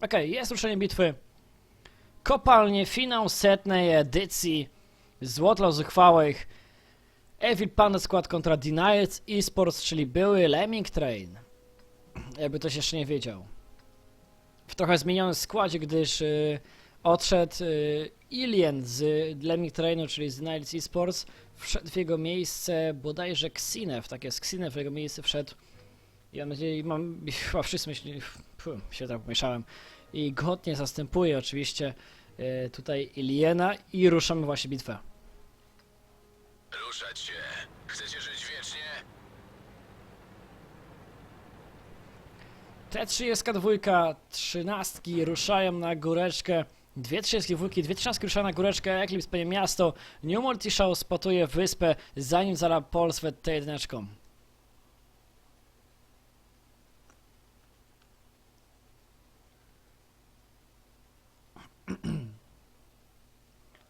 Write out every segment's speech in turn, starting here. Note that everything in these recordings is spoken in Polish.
Okej, jest ruszenie bitwy. Kopalnie, finał setnej edycji. Złotlo zuchwałych. Evil Panda skład kontra Denials Esports, czyli były Lemming Train. Jakby ktoś jeszcze nie wiedział. W trochę zmienionym składzie, gdyż y, odszedł y, Ilien z Lemming Trainu, czyli z Denials Esports. Wszedł w jego miejsce bodajże Xinev, tak jest, Xinev w jego miejsce wszedł. I mam nadzieję, mam, chyba wszyscy myśli, pum, się tak pomieszałem. I godnie zastępuje oczywiście y, tutaj Iliena i ruszamy właśnie bitwę. Ruszać się. Chcecie żyć wiecznie? Te 32, trzynastki ruszają na góreczkę. Dwie trzydziestki dwójki, dwie trzynastki ruszają na góreczkę, Eclipse panie miasto. New Morty Show spotuje wyspę, zanim zara Polswet T1.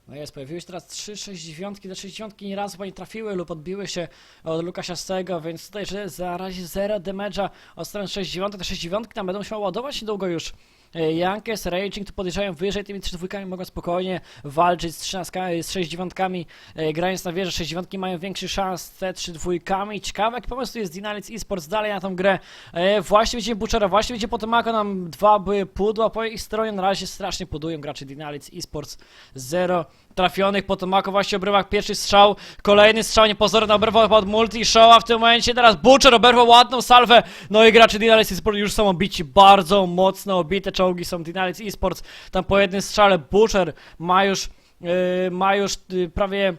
No jest, pojawiły się teraz 3 69, te 69 nie raz chyba nie trafiły lub odbiły się od Lukasia Stego, więc tutaj, że za razie 0 damage'a od strony 69, te 69 tam będą się ładować niedługo już. E, Jankes, Raging tu podejrzają wyżej, tymi 3 dwójkami mogą spokojnie walczyć z 13, z 69, e, grając na wieży 69 mają większy szans te 3 dwójkami. Ciekawe jaki pomysł jest Dinalic Esports dalej na tą grę. E, właśnie widzimy Butchera, właśnie widzimy Potomako, nam dwa były pudła po ich stronie, na razie strasznie pudują gracze Dinalic Esports 0 trafionych, Potomako właśnie obrywa pierwszy strzał, kolejny strzał niepozorny oberwał chyba od multi show, a w tym momencie teraz Butcher oberwał ładną salwę, no i gracze Dinalic Esports już są obici, bardzo mocno obite czołgi są Dinalic Esports, tam po jednym strzale Butcher ma już, yy, ma już yy, prawie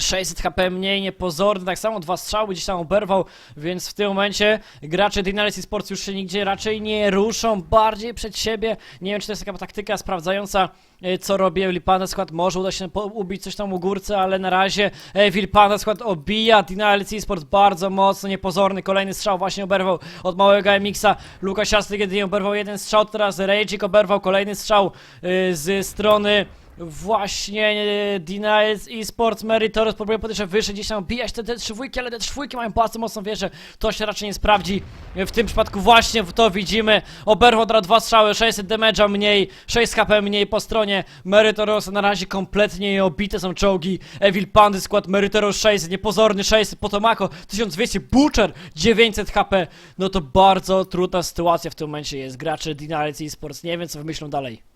600 HP mniej, niepozorny, tak samo dwa strzały gdzieś tam oberwał, więc w tym momencie gracze Dinalis Sports już się nigdzie raczej nie ruszą, bardziej przed siebie. Nie wiem, czy to jest taka taktyka sprawdzająca, e, co robi Wilpanda skład. Może uda się ubić coś tam u górce, ale na razie e, Wilpanda skład obija Dinalis Sports bardzo mocno, niepozorny. Kolejny strzał właśnie oberwał od małego MX-a. Lukas Siastry jedynie oberwał jeden strzał, teraz Raging oberwał kolejny strzał e, z strony Właśnie e, Denials Esports Meritorious próbuje podejrzeć wyżej, gdzieś tam bijać te, te trzy dwójki, ale te trzy dwójki mają bardzo mocną wieżę. To się raczej nie sprawdzi. W tym przypadku właśnie to widzimy. Oberwał teraz dwa strzały, 600 damage'a mniej, 6 HP mniej po stronie Meritoriousa. Na razie kompletnie obite są czołgi. Evil Pandy skład Meritorious 600, niepozorny 600, Potomako 1200, Butcher 900 HP. No to bardzo trudna sytuacja w tym momencie jest. Gracze Denials Esports nie wiem co wymyślą dalej.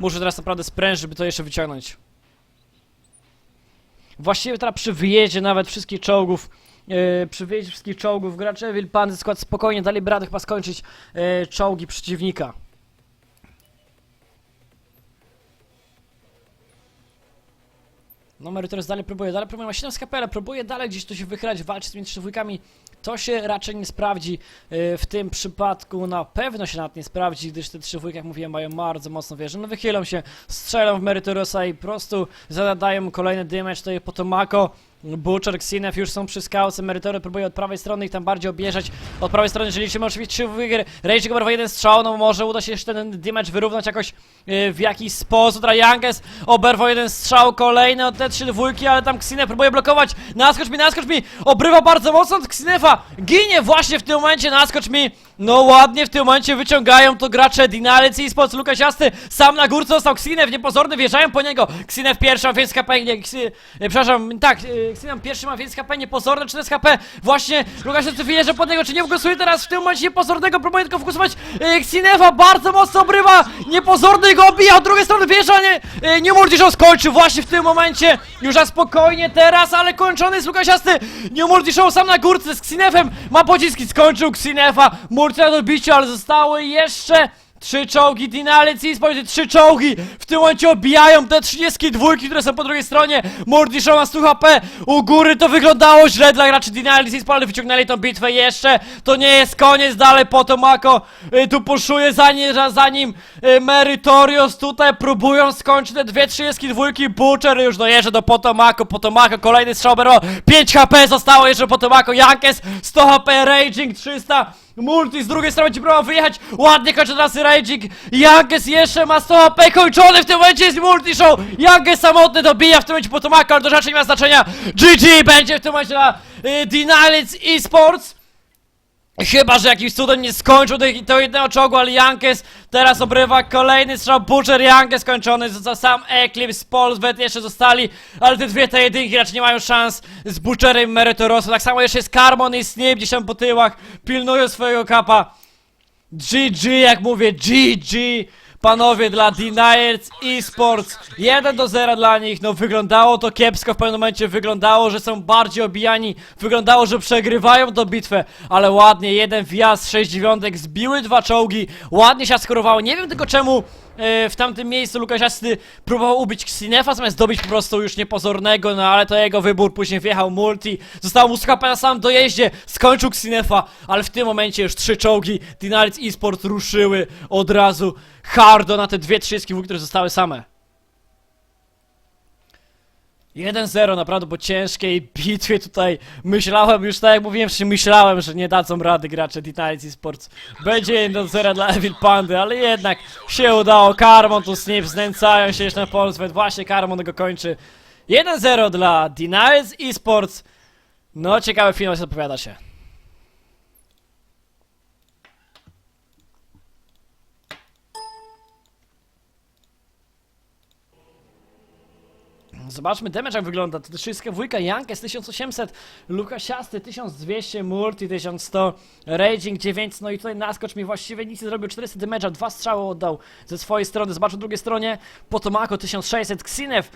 Muszę teraz naprawdę sprężyć, żeby to jeszcze wyciągnąć. Właściwie teraz przy wyjeździe nawet wszystkich czołgów, e, przy wyjeździe wszystkich czołgów, gracze Wilpandy skład spokojnie dali radę chyba skończyć e, czołgi przeciwnika. No Merytorys dalej próbuje, dalej próbuje, ma 7 skapele, próbuje dalej gdzieś tu się wychylać, walczyć z tymi trzy dwójkami. To się raczej nie sprawdzi e, w tym przypadku, na pewno się nawet nie sprawdzi, gdyż te trzy jak mówiłem, mają bardzo mocno wieżę. No wychylą się, strzelą w Merytorysa i po prostu zadają kolejny damage tutaj Potomako. Butcher, Xinev już są przy skałce, Merytory próbuje od prawej strony ich tam bardziej objeżdżać. Od prawej strony, jeżeli liczymy oczywiście wygry, Rage oberwa jeden strzał, no może uda się jeszcze ten damage wyrównać jakoś yy, w jakiś sposób. Trajanges oberwał jeden strzał, kolejny od te trzy dwójki, ale tam Xinev próbuje blokować. Naskocz mi, naskocz mi, obrywa bardzo mocno od Xinefa, ginie właśnie w tym momencie, naskocz mi. No ładnie w tym momencie wyciągają to gracze Dinalic i spod Lukas Jasty, sam na górce został Xinev, niepozorny, wjeżdżają po niego. Xinev pierwszy ma więc HP, nie, przepraszam, tak, e, Xinev pierwszy ma więc HP, niepozorny, 14 HP, właśnie Lukas Jasty wjeżdża pod niego, czy nie wgłosuje. Teraz w tym momencie niepozornego, próbuje tylko wgłosować e, Xinefa, bardzo mocno obrywa, niepozorny go obija, od drugiej strony wjeżdża, nie, e, nie Murtishow skończył. Właśnie w tym momencie, już na spokojnie. Teraz, ale kończony jest Lukas Jasty, nie Murtishow sam na górce z Xinefem, ma pociski, skończył Xinefa, Murtishow do bicia, ale zostały jeszcze Trzy czołgi Dinalic i spojrzcie, trzy czołgi w tym momencie obijają te 32, które są po drugiej stronie. Mordi Show ma 100 HP. U góry to wyglądało źle dla graczy Dinalic i ale wyciągnęli tą bitwę jeszcze. To nie jest koniec, dalej Potomako y, tu puszuje za, nie, za, nim y, Meritorious tutaj próbują skończyć te dwie 32. Butcher już dojeżdża do Potomako. Potomako kolejny strzał, 5 HP zostało jeszcze Potomako. Jankes 100 HP, Raging 300. Multi z drugiej strony ci próbował wyjechać. Ładnie kończy teraz Raging. Jankes jeszcze ma 100 HP. Kończony w tym momencie jest multi show. Jankes samotny dobija w tym momencie Potomaka, ale to rzeczy nie ma znaczenia. GG będzie w tym momencie na y, Dinalic Esports. Chyba, że jakimś cudem nie skończył tej- tego jednego czołgu, ale Jankes teraz obrywa kolejny strzał. Butcher Jankes skończony, został sam Eclipse, Polsvet jeszcze zostali, ale te dwie te jedynki raczej nie mają szans z Butcherem i Merytorosem. Tak samo jeszcze jest Carmon i Snip gdzieś tam po tyłach, pilnują swojego kapa. GG, jak mówię, GG, panowie, dla Deniers Esports. 1 do 0 dla nich, no wyglądało to kiepsko w pewnym momencie, wyglądało, że są bardziej obijani, wyglądało, że przegrywają tę bitwę, ale ładnie, jeden wjazd, 6 dziewiątek, zbiły dwa czołgi, ładnie się skorowało, nie wiem tylko czemu w tamtym miejscu Lukasz Jasny próbował ubić Xinefa, zamiast dobić po prostu już niepozornego, no ale to jego wybór, później wjechał multi, został mu skapa na samym dojeździe, skończył Xinefa, ale w tym momencie już trzy czołgi Dinaric Esport ruszyły od razu hardo na te dwie trzyski, które zostały same. 1-0 naprawdę po ciężkiej bitwie tutaj myślałem już tak jak mówiłem wcześniej, myślałem, że nie dadzą rady gracze Dinaric Esports. Będzie 1-0 dla Evil Pandy, ale jednak się udało. Karmon tu Snip znęcają się jeszcze na Polswet, właśnie Karmon go kończy. 1-0 dla Dinaric Esports. No ciekawy finał zapowiada się. Zobaczmy damage jak wygląda. To wszystko wujka Jankes 1800, Lukasiasty 1200, Multi 1100, Raging 900, no i tutaj naskocz mi właściwie nic nie zrobił, 400 damage'a, dwa strzały oddał ze swojej strony, zobaczmy drugiej stronie, Potomako 1600, Xinev